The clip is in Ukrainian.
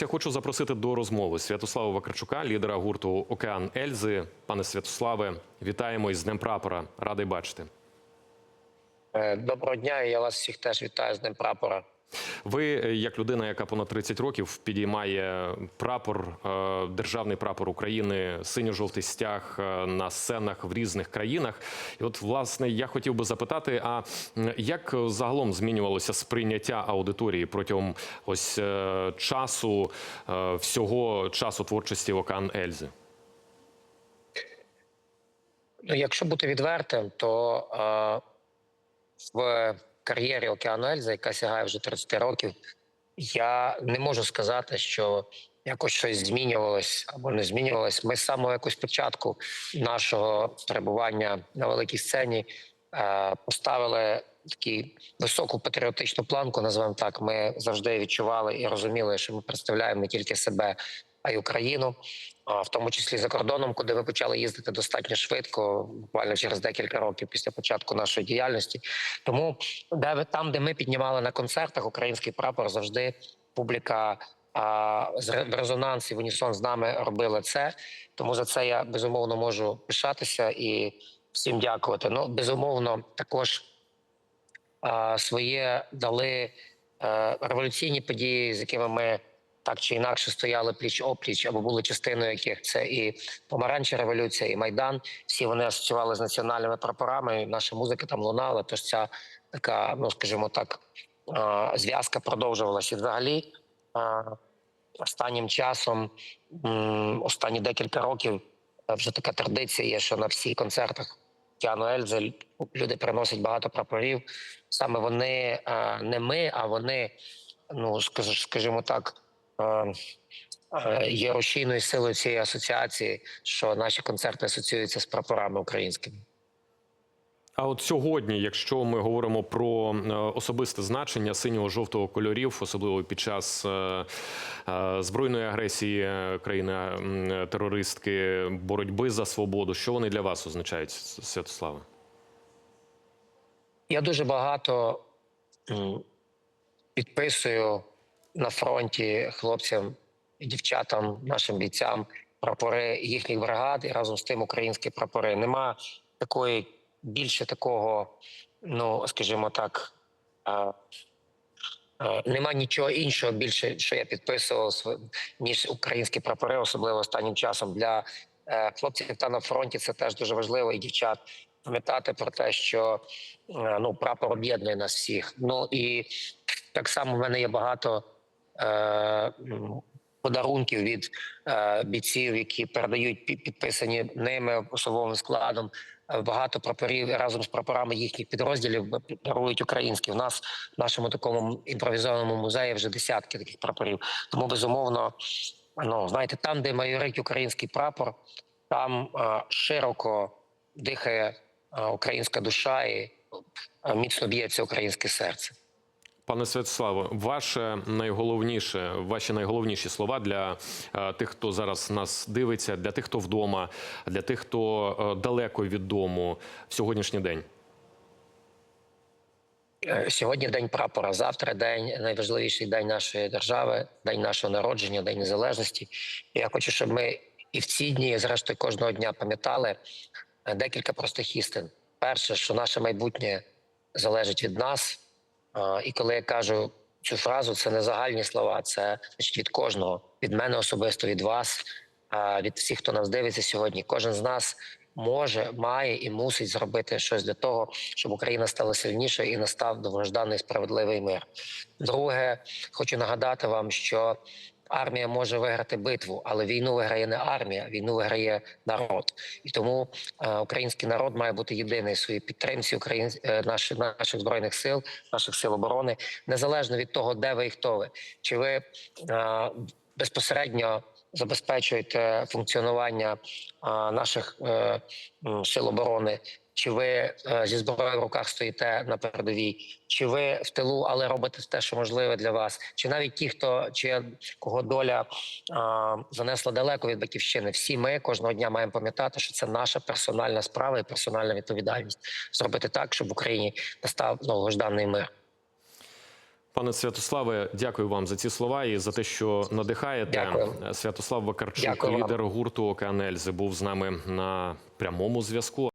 Я хочу запросити до розмови Святослава Вакарчука, лідера гурту Океан Ельзи. Пане Святославе, вітаємо із Днем прапора. Радий бачити. Е, Доброго дня, я вас всіх теж вітаю з Днем прапора. Ви, е, як людина, яка понад 30 років підіймає прапор, е, державний прапор України, синьо-жовтий стяг е, на сценах в різних країнах. І от, власне, я хотів би запитати: а як загалом змінювалося сприйняття аудиторії протягом ось часу, всього часу творчості Океан Ельзи? Ну, якщо бути відвертим, то е, в кар'єрі Океану Ельзи, яка сягає вже 30 років, я не можу сказати, що якось щось змінювалось або не змінювалось. Ми з самого якось початку нашого перебування на великій сцені е, поставили такі високу патріотичну планку, називаємо так. Ми завжди відчували і розуміли, що ми представляємо не тільки себе, а й Україну. В тому числі за кордоном, куди ми почали їздити достатньо швидко, буквально через декілька років після початку нашої діяльності. Тому де ви- там, де ми піднімали на концертах український прапор, завжди публіка а, в резонансі в унісон з нами робила це. Тому за це я безумовно можу пишатися і всім дякувати. Ну безумовно, також а, своє дали е, революційні події, з якими ми так чи інакше стояли пліч опліч або були частиною яких це і помаранча революція, і майдан. Всі вони асоціювали з національними прапорами. Наша музика там лунала. Тож ця така, ну скажімо так, зв'язка продовжувалася. І взагалі останнім часом, останні декілька років, е, вже така традиція є, що на всіх концертах Тіану Ельзи люди приносять багато прапорів. Саме вони е, не ми, а вони, ну скажімо так, є рушійною силою цієї асоціації, що наші концерти асоціюються з прапорами українськими. А от сьогодні, якщо ми говоримо про е, особисте значення синього жовтого кольорів, особливо під час е, е, збройної агресії е, країни-терористки, боротьби за свободу, що вони для вас означають, Святославе? Я дуже багато підписую на фронті хлопцям і дівчатам, нашим бійцям прапори їхніх бригад і разом з тим українські прапори. Нема такої більше такого, ну скажімо так. а, Нема нічого іншого більше, що я підписував ніж українські прапори, особливо останнім часом для е, хлопців та на фронті. Це теж дуже важливо і дівчат пам'ятати про те, що е, ну прапор об'єднує нас всіх. Ну і так само в мене є багато подарунків від е, бійців, які передають підписані ними особовим складом. Е, Багато прапорів разом з прапорами їхніх підрозділів дарують українські. У нас в нашому такому імпровізованому музеї вже десятки таких прапорів. Тому безумовно, ну знаєте, там, де майорить український прапор, там е, широко дихає е, українська душа і е, міцно б'ється українське серце. Пане Святославе, ваше найголовніше, ваші найголовніші слова для е, тих, хто зараз нас дивиться, для тих, хто вдома, для тих, хто е, далеко від дому в сьогоднішній день. Е, Сьогодні день прапора. Завтра день найважливіший день нашої держави, день нашого народження, день незалежності. Я хочу, щоб ми і в ці дні, і зрештою кожного дня пам'ятали декілька простих істин. Перше, що наше майбутнє залежить від нас. І коли я кажу цю фразу, це не загальні слова, це значить від кожного, від мене особисто, від вас, від всіх, хто нас дивиться сьогодні. Кожен з нас може, має і мусить зробити щось для того, щоб Україна стала сильнішою і настав довгожданий справедливий мир. Друге, хочу нагадати вам, що армія може виграти битву, але війну виграє не армія, війну виграє народ. І тому е, український народ має бути єдиний в своїй підтримці Україн, е, наших, наших збройних сил, наших сил оборони, незалежно від того, де ви і хто ви, чи ви е, безпосередньо забезпечуєте функціонування наших сил оборони, чи ви е, зі зброєю в руках стоїте на передовій, чи ви в тилу, але робите те, що можливе для вас, чи навіть ті, хто чи кого доля а, занесла далеко від батьківщини, всі ми кожного дня маємо пам'ятати, що це наша персональна справа і персональна відповідальність зробити так, щоб в Україні настав довгожданий мир. Пане Святославе, дякую вам за ці слова і за те, що надихаєте. Дякую. Святослав Вакарчук, Дякую лідер гурту Океан Ельзи, був з нами на прямому зв'язку.